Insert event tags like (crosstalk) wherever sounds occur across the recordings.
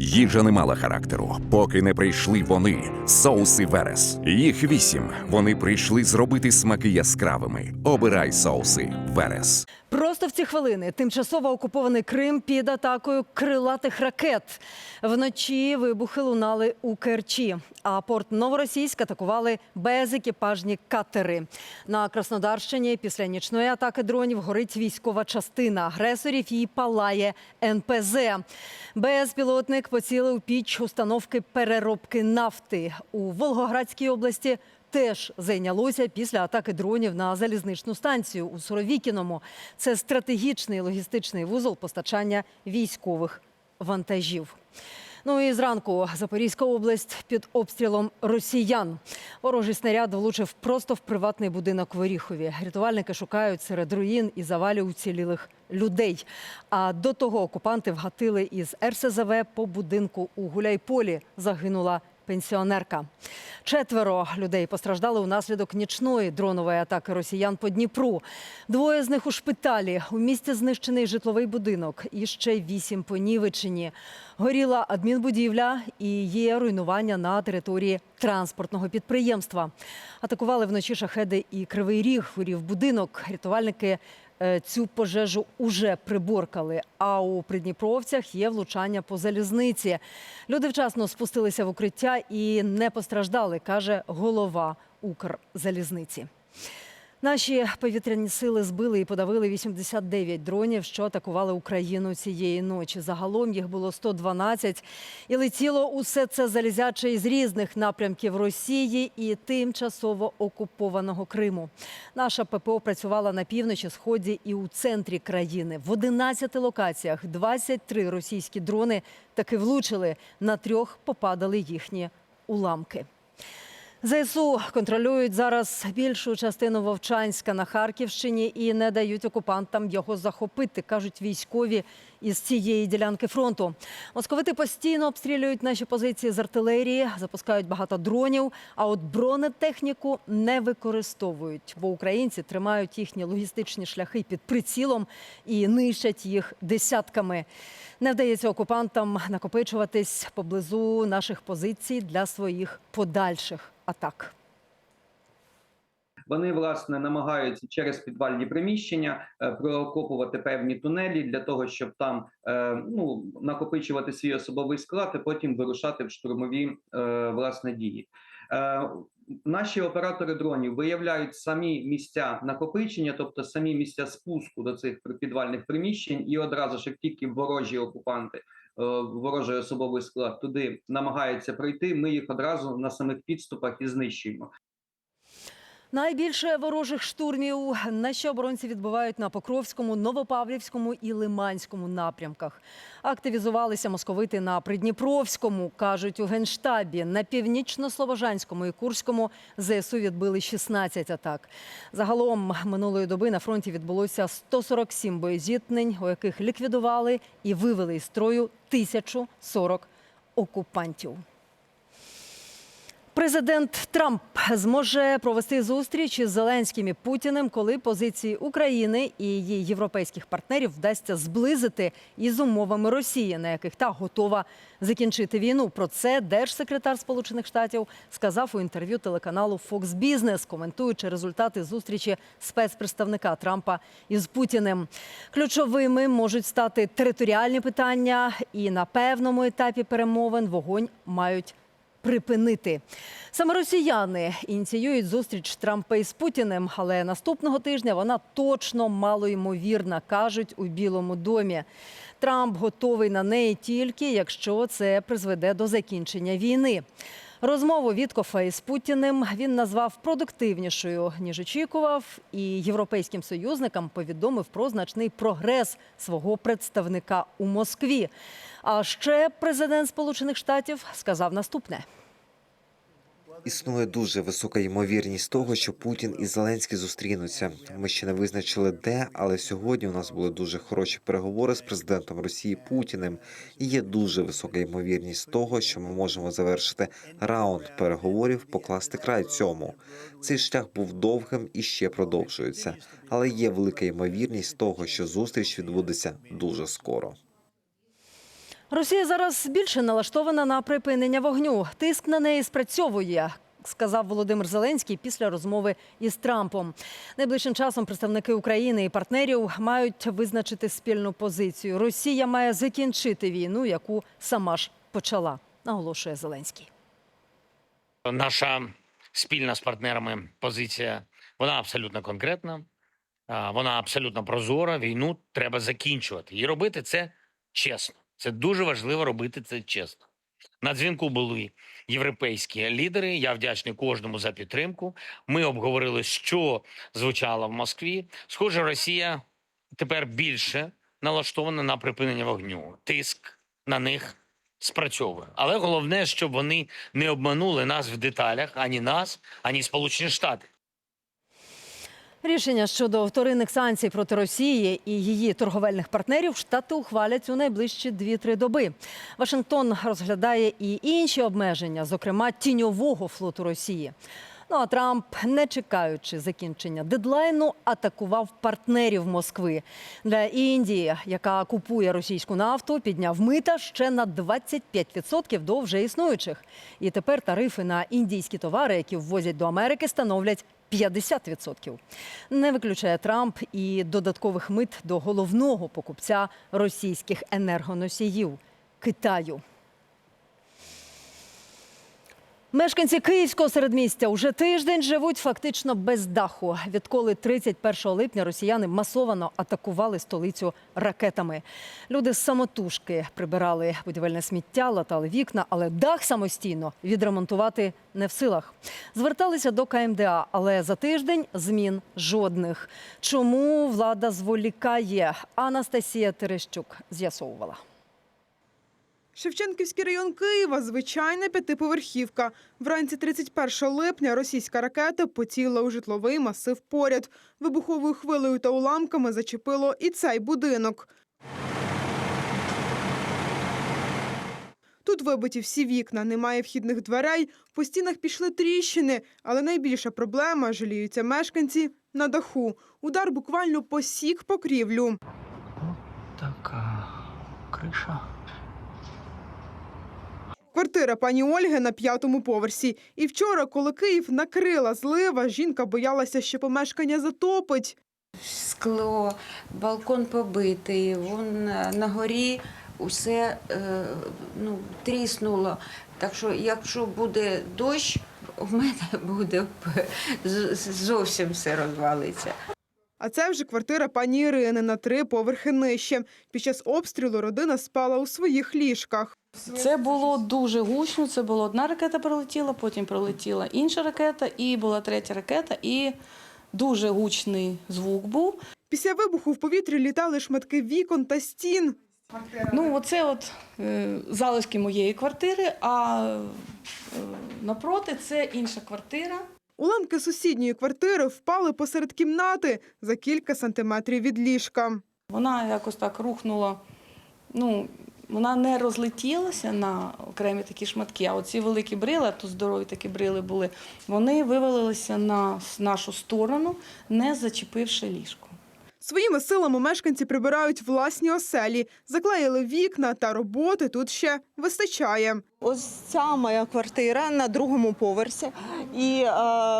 Їжа не мала характеру, поки не прийшли вони, соуси Верес. Їх вісім. Вони прийшли зробити смаки яскравими. Обирай соуси Верес. Просто в ці хвилини тимчасово окупований Крим під атакою крилатих ракет. Вночі вибухи лунали у Керчі, а порт Новоросійськ атакували безекіпажні катери. На Краснодарщині після нічної атаки дронів горить військова частина агресорів і палає НПЗ. Безпілотник поцілив піч установки переробки нафти у Волгоградській області теж зайнялося після атаки дронів на залізничну станцію у Суровікіному. Це стратегічний логістичний вузол постачання військових вантажів. Ну і зранку Запорізька область під обстрілом росіян. Ворожий снаряд влучив просто в приватний будинок в Оріхові. Рятувальники шукають серед руїн і завалів уцілілих людей. А до того окупанти вгатили із РСЗВ по будинку у Гуляйполі. Загинула пенсіонерка. Четверо людей постраждали унаслідок нічної дронової атаки росіян по Дніпру. Двоє з них у шпиталі. У місті знищений житловий будинок і ще вісім понівечені. Горіла адмінбудівля і є руйнування на території транспортного підприємства. Атакували вночі шахеди і кривий ріг. Горів будинок. Рятувальники цю пожежу уже приборкали. А у Придніпровцях є влучання по залізниці. Люди вчасно спустилися в укриття і не постраждали, каже голова Укрзалізниці. Наші повітряні сили збили і подавили 89 дронів, що атакували Україну цієї ночі. Загалом їх було 112. І летіло усе це залізяче із різних напрямків Росії і тимчасово окупованого Криму. Наша ППО працювала на півночі, сході і у центрі країни. В 11 локаціях 23 російські дрони таки влучили. На трьох попадали їхні уламки. ЗСУ контролюють зараз більшу частину Вовчанська на Харківщині і не дають окупантам його захопити, кажуть військові із цієї ділянки фронту. Московити постійно обстрілюють наші позиції з артилерії, запускають багато дронів. А от бронетехніку не використовують, бо українці тримають їхні логістичні шляхи під прицілом і нищать їх десятками. Не вдається окупантам накопичуватись поблизу наших позицій для своїх подальших атак. Вони власне намагаються через підвальні приміщення е, прокопувати певні тунелі для того, щоб там е, ну накопичувати свій особовий склад, і потім вирушати в штурмові е, власне дії. Наші оператори дронів виявляють самі місця накопичення, тобто самі місця спуску до цих підвальних приміщень, і одразу ж як тільки ворожі окупанти, ворожий особовий склад туди намагається прийти. Ми їх одразу на самих підступах і знищуємо. Найбільше ворожих штурмів наші оборонці відбувають на Покровському, Новопавлівському і Лиманському напрямках. Активізувалися московити на Придніпровському, кажуть у Генштабі. На північно-слобожанському і Курському ЗСУ відбили 16 атак. Загалом минулої доби на фронті відбулося 147 боєзіткнень, у яких ліквідували і вивели із строю 1040 окупантів. Президент Трамп зможе провести зустріч із Зеленським і Путіним, коли позиції України і її європейських партнерів вдасться зблизити із умовами Росії, на яких та готова закінчити війну. Про це держсекретар Сполучених Штатів сказав у інтерв'ю телеканалу Fox Business, коментуючи результати зустрічі спецпредставника Трампа із Путіним. Ключовими можуть стати територіальні питання, і на певному етапі перемовин вогонь мають припинити. Саме росіяни ініціюють зустріч Трампа із Путіним, але наступного тижня вона точно малоймовірна, кажуть у Білому домі. Трамп готовий на неї тільки, якщо це призведе до закінчення війни. Розмову Віткофа із Путіним він назвав продуктивнішою ніж очікував, і європейським союзникам повідомив про значний прогрес свого представника у Москві. А ще президент Сполучених Штатів сказав наступне. Існує дуже висока ймовірність того, що Путін і Зеленський зустрінуться. Ми ще не визначили де, але сьогодні у нас були дуже хороші переговори з президентом Росії Путіним. І є дуже висока ймовірність того, що ми можемо завершити раунд переговорів, покласти край цьому. Цей шлях був довгим і ще продовжується, але є велика ймовірність того, що зустріч відбудеться дуже скоро. Росія зараз більше налаштована на припинення вогню. Тиск на неї спрацьовує. Сказав Володимир Зеленський після розмови із Трампом. Найближчим часом представники України і партнерів мають визначити спільну позицію. Росія має закінчити війну, яку сама ж почала, наголошує Зеленський. Наша спільна з партнерами позиція вона абсолютно конкретна, вона абсолютно прозора. Війну треба закінчувати і робити це чесно. Це дуже важливо робити це чесно. На дзвінку були європейські лідери. Я вдячний кожному за підтримку. Ми обговорили, що звучало в Москві. Схоже, Росія тепер більше налаштована на припинення вогню. Тиск на них спрацьовує. Але головне, щоб вони не обманули нас в деталях, ані нас, ані Сполучені Штати. Рішення щодо вторинних санкцій проти Росії і її торговельних партнерів штати ухвалять у найближчі 2-3 доби. Вашингтон розглядає і інші обмеження, зокрема тіньового флоту Росії. Ну а Трамп, не чекаючи закінчення дедлайну, атакував партнерів Москви. Для Індії, яка купує російську нафту, підняв мита ще на 25% до вже існуючих. І тепер тарифи на індійські товари, які ввозять до Америки, становлять 50%. Не виключає Трамп і додаткових мит до головного покупця російських енергоносіїв Китаю. Мешканці київського середмістя уже тиждень живуть фактично без даху. Відколи 31 липня росіяни масово атакували столицю ракетами. Люди з самотужки прибирали будівельне сміття, латали вікна, але дах самостійно відремонтувати не в силах. Зверталися до КМДА, але за тиждень змін жодних. Чому влада зволікає? Анастасія Терещук з'ясовувала. Шевченківський район Києва звичайна п'ятиповерхівка. Вранці 31 липня російська ракета поцілила у житловий масив поряд. Вибуховою хвилею та уламками зачепило і цей будинок. Тут вибиті всі вікна, немає вхідних дверей, по стінах пішли тріщини, але найбільша проблема, жаліються мешканці, на даху. Удар буквально посік покрівлю. Така криша. Квартира пані Ольги на п'ятому поверсі. І вчора, коли Київ накрила злива, жінка боялася, що помешкання затопить. Скло, балкон побитий, вон е, на горі усе е, ну, тріснуло. Так що, якщо буде дощ, у мене буде (laughs) зовсім все розвалиться. А це вже квартира пані Ірини на три поверхи нижче. Під час обстрілу родина спала у своїх ліжках. Це було дуже гучно. Це була одна ракета прилетіла, потім прилетіла інша ракета, і була третя ракета, і дуже гучний звук був. Після вибуху в повітрі літали шматки вікон та стін. Ну, оце от е, залишки моєї квартири, а е, напроти це інша квартира. Уламки сусідньої квартири впали посеред кімнати за кілька сантиметрів від ліжка. Вона якось так рухнула. Ну, вона не розлетілася на окремі такі шматки, а оці великі брили, а тут здорові такі брили були, вони вивалилися на нашу сторону, не зачепивши ліжко. Своїми силами мешканці прибирають власні оселі, заклеїли вікна та роботи тут ще вистачає. Ось ця моя квартира на другому поверсі, і е,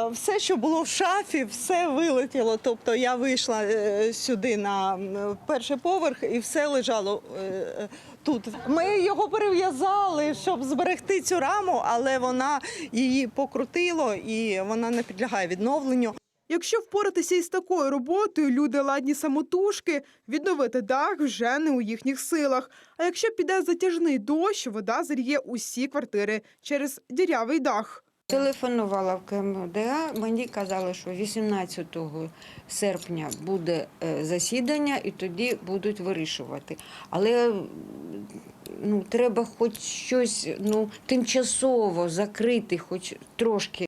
все, що було в шафі, все вилетіло. Тобто я вийшла е, сюди на перший поверх, і все лежало е, тут. Ми його перев'язали, щоб зберегти цю раму, але вона її покрутило і вона не підлягає відновленню. Якщо впоратися із такою роботою, люди ладні самотужки, відновити дах вже не у їхніх силах. А якщо піде затяжний дощ, вода заріє усі квартири через дірявий дах. Телефонувала в КМДА, мені казали, що 18 серпня буде е, засідання і тоді будуть вирішувати. Але ну, треба хоч щось ну, тимчасово закрити, хоч трошки.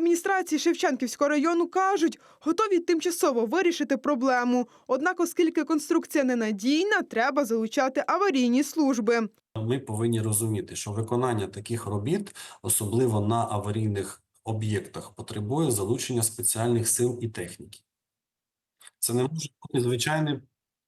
У райадміністрації Шевченківського району кажуть, готові тимчасово вирішити проблему. Однак, оскільки конструкція ненадійна, треба залучати аварійні служби. Ми повинні розуміти, що виконання таких робіт, особливо на аварійних об'єктах, потребує залучення спеціальних сил і техніки. Це не може бути звичайний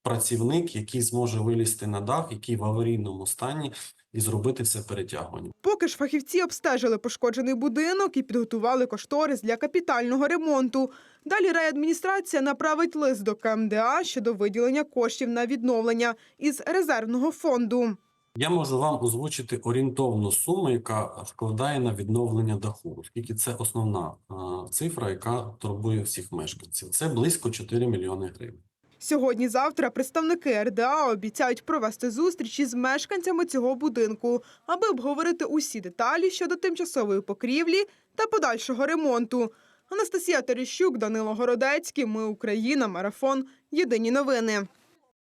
працівник, який зможе вилізти на дах, який в аварійному стані, і зробити це перетягування. Поки ж фахівці обстежили пошкоджений будинок і підготували кошторис для капітального ремонту. Далі райадміністрація направить лист до КМДА щодо виділення коштів на відновлення із резервного фонду. Я можу вам озвучити орієнтовну суму, яка вкладає на відновлення даху, оскільки це основна цифра, яка турбує всіх мешканців. Це близько 4 мільйони гривень. Сьогодні-завтра представники РДА обіцяють провести зустріч із мешканцями цього будинку, аби обговорити усі деталі щодо тимчасової покрівлі та подальшого ремонту. Анастасія Терещук, Данило Городецький. Ми Україна. Марафон. Єдині новини.